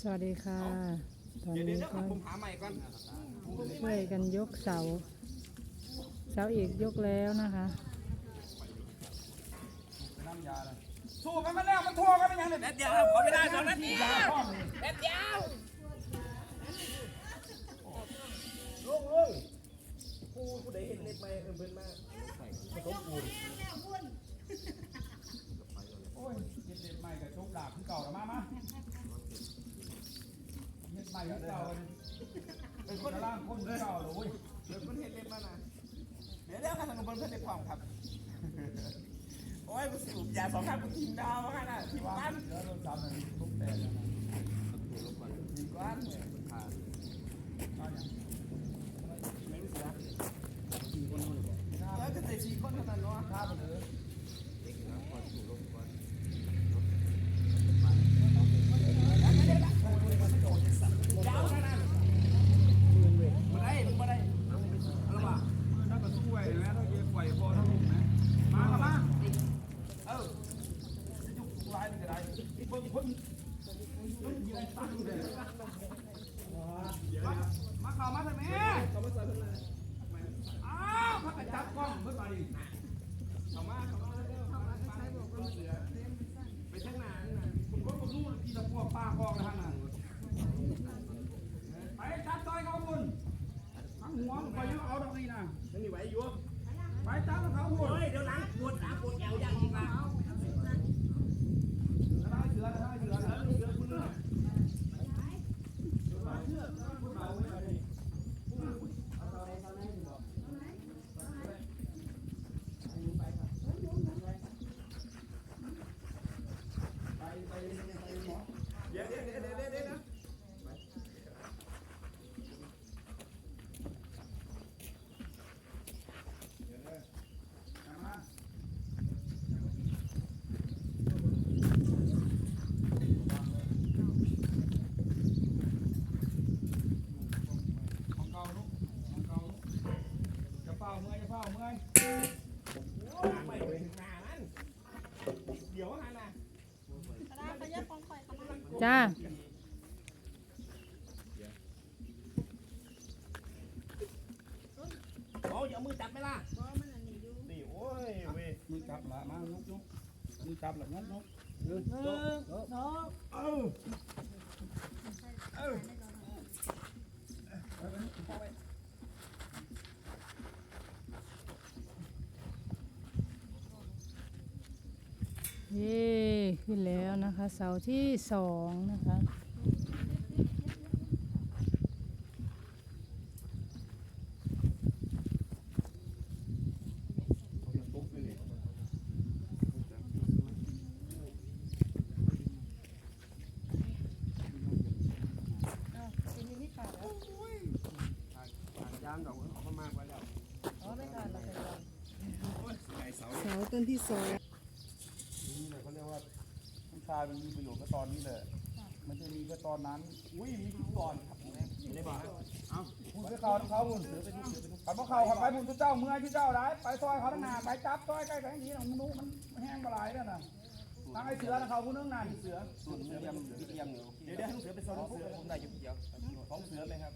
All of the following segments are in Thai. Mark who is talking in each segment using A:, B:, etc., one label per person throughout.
A: สวัสดีค่ะ ตอน
B: เดี๋ยวเดี๋
A: นี้
B: ยว
A: ก็
B: ผมหาใหม่ก่อน
A: ช่วยกันยกเสา เสาอีกยกแล้วนะคะ
B: สู้กันมาแล้วมันทั่วกันไปยังเลยแป๊บเดียวครับขอเวลาสองนาทีแป๊บเดียว มานะเดี๋ยวเดี๋ยวข้าทางบนเพื่อนในความครับ โอ้ยกูสูบยาสองข้างกูทีมดาวมาขนาดทีมบ้านแล้วโดนซ้ำเลยทุกแต่ล้วนะทีมบ้านเนี่ยผ่านเอาอย่างไม่รู้เสียสี่คนเท่านั้นแล้วก็แต่สี่คนเท่านั้นเนาะข้าไปเลยยาวขนาดมาได้มาได้เอาละว่ะนั่นก็สู้ไว้นะต้องเย็บไฟพอทั้งหมดนะมาครับมา เออจะยุกลายมันจะได้เบิ่งคน มาข่าเข้ามาทำไมอ้าวพักกระจับกล้องเพิ่งมาดิเข้ามาเข้ามาเร็วเข้ามาใช้บอกว่าเสือไปทางหนานี่นะผมก็รู้ที่ตะพวกป้ากองนะฮะน่ะไปจับต่อยเขาคุณทั้งหัวมันไปยังเอะนี่ไหวอยู่ไปจับเขาคุณเฮ้ยเดี๋ยวล้างปวดล้างปวดเอวอย่างนี้มา ได้เสือได้เสือได้เสือคุณเนี่ยเดี๋ยวเดี๋ยวเดี๋ยวเดี๋ยวเดี๋ยวนะมา ของเก่าลูกของเก่าลูกจะเป่าเมื่อยจะเป่าเมื่อยไม่ไปถึงหน้านั้นเดี๋ยวหานะ
A: จ้า
B: โอ้ยเอามือจับไหมล่ะนี่โอ้ยเว้ยมือจับละมาลุกลุกมือจับละงั้นลุกเออเออเออเออเออ
A: ขึ้นแล้วนะคะเสาที่สองนะคะ
B: ยางดอกออกมากไว้แล้ว
A: เสาต้นที่สอง
B: นี่แหละเขาเรียกว่าผู้ ชายมันมีประโยชน์ก็ตอนนี้แหละมันจะมีก็ตอนนั้น อุ้ยมีทุกตอนครับไม่ได้บอกเอ้าคุณไปเขาเขาคุณเสือไปดูเสือไปดูขับเขาขับไปมุนเจ้าเมื่อยที่เจ้าได้ไปซอยเขาทั้งนาไปจับซอยใกล้กันนี้นะมึงรู้มันแห้งกระไรแล้วนะทางไอ้เสือนะเขาผู้นึงนานเสือส่วนเสือเตรียมเตรียมอยู่เดี๋ยวเดี๋ยวให้ลูกเสือไปซ้อมเสือผมได้อยู่เดียวของเสือไหมครับ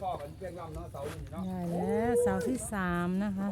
B: ข้อกัน
C: เพียงลำเนาะเสาหนึ่งเนาะ
A: ได้แล้วเสาที่สามนะคะ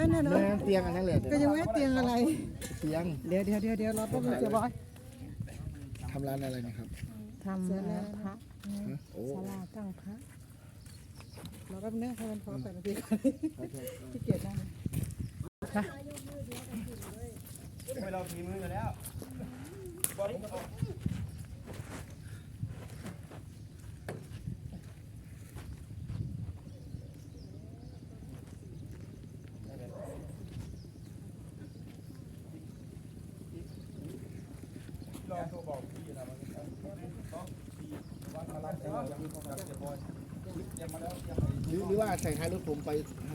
D: อันนั้นน่ะเนอะ
E: แม่เตียงอันนั้นเลย
D: ก็ยังไม่เตียงอะไร
E: เตียง
D: เดี๋ยวเดี๋ยวเดี๋ยวเดี๋ยวรอแป๊บนึงเสียบอย
E: ทำร้านอะไรนะครับ
A: ทำแล้วพระ
E: ฮะโอ้
A: ศาลาตั้งพระ
D: รอแป๊บนึงให้มันพอแปดนาทีก่อนที่เกียรนั่ง
C: ไม่เราทีมือกันแล้วบอลผมออก ลองโทรบอกพี่นะมันต้องพี่วัดมารับแล้วยังจับเจ็บบอยเตรียมมาแล้วเตรียมไป
E: หรือหรือว่าใส่ท้ายรถผมไป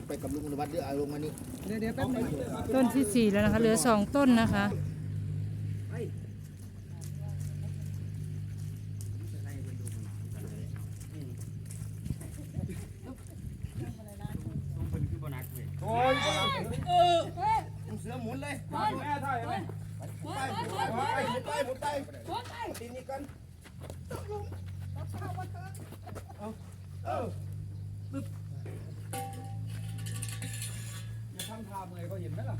E: ไปกับลุงนวัดหรือเอาลงมานี่
D: เดี๋ยวเดี๋ยวแป๊บนึง
A: ต้นที่สี่แล้วนะคะเหลือสองต้นนะคะ
C: โอ้ยเออเสือหมุนเลยแม่ถ่ายไหม
B: ไปหมุนไปหมุนไปหมุนไปหมุนไปตีนี่กัน
C: อย่าทำทาเมื่อยเขาเห็นไหมล่ะ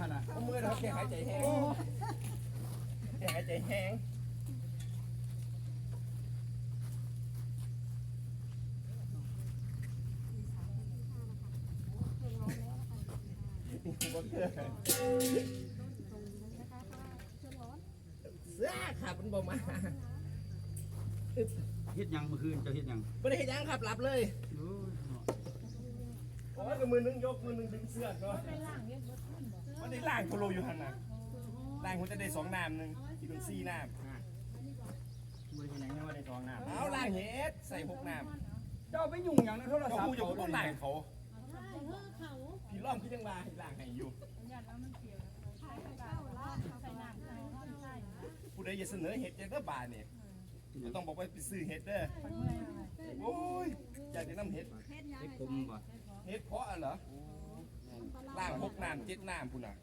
C: ขนาด
B: เอามือนะครับแกหายใจแห้งแกหายใจแห้งเสื้อขั บมันบอกมา
C: เฮ็ดยังเมื่อคืนจะเฮ็ดยัง
B: ไม่ได้เห็นยังขับหลับเลยโอ้ยมือนึงยกมือนึงดึงเสื้อก่อนไม่ได้ล่างโคโลอยู่หันน่ะล่างผมจะได้สองน้ำหนึ่งที่เป็นสี่น้ำ
C: มือที่ไหนไม่ว่าได้ทองน้
B: เอาล่างเฮ็ดใส่หกน้ำำ
C: เจ้าไปยุ่งอย่างนั้นโทร
B: เรา
C: ศัพ
B: พูด
C: ท์
B: อยู่
C: เขา
B: ก็
C: ด้
B: ต้
C: ว
B: อยง
C: นะ
B: ล่างเขาพี่ล้อมพี่ยังมาให้ล่างให้อยู่ ผู้ใดจะเสนอเห็ดจะก็บาเนี่ยก็ต้องบอกว่าไปซื้อเห็ดเด้อโอ้ยอยากจะนำเห็ด
C: เฮ็ดผมบ่
B: เห็ดเพาะอะเหรอล่างหกน้ำเจ็ดน้ำพุ่นน่ะ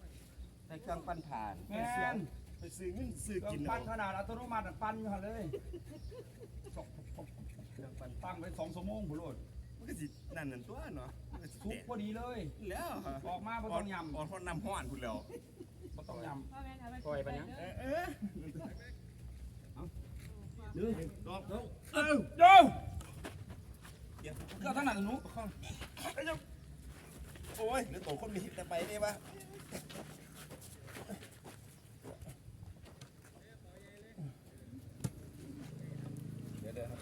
B: ใช้เครื่องปั้นถ่าน
C: แม่น
B: ไปซื้อเงินซื้อ
C: เครื่
B: กิ
C: อนง
B: เอา
C: ปั้นขนาดอัตโนมัติปั้นอยู่หั่นเลยตั้งไปสองชั่วโมงผู้โลด
B: มันก็สินั่นนั่นตัวเนาะมันก็สิ
C: ทุก
B: แตก
C: พอดีเลย
B: แล้ว
C: ออกมาบ่ต้องยำ
B: ออกทนน้ำห้อนพุ่นแล้ว
C: บ่ ต้องยำปล่อยไปยัง
B: เออเออ
C: ดื้อ
B: ดอก
C: เอ้าเอ้าโย
B: เดี๋ยว
C: ก็ทั้งนั้นหนู
B: โอ้ยเดี๋ยวโตคนมีแต่ไปได้ปะเดี๋ยวเดี๋ยวครับ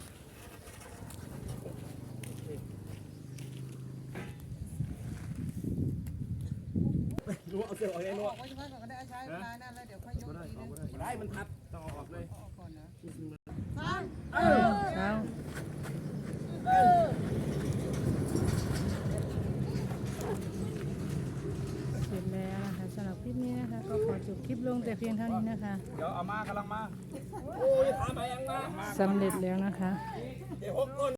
B: รู้เอาเสื้อออกยังรู้
D: บอกไว้ที่บ้านก่อนก็ได้ใช้เวลานั่นแล้วเดี๋ยวค่อยยกทีนึง
B: ได้มันทับต้องเอาออกเลย
D: ออกก่อนนะ
A: เช้าเสร็จแล้วนะคะสำหรับคลิปนี้นะคะก็ขอจบคลิปลงแต่เพียงเท่านี้นะคะ
C: เดี๋ยวเอามากำลังมา
B: โอ้ยถามไปยังมา
A: สำเร็จแล้วนะคะ
B: เดี๋ยวหกคน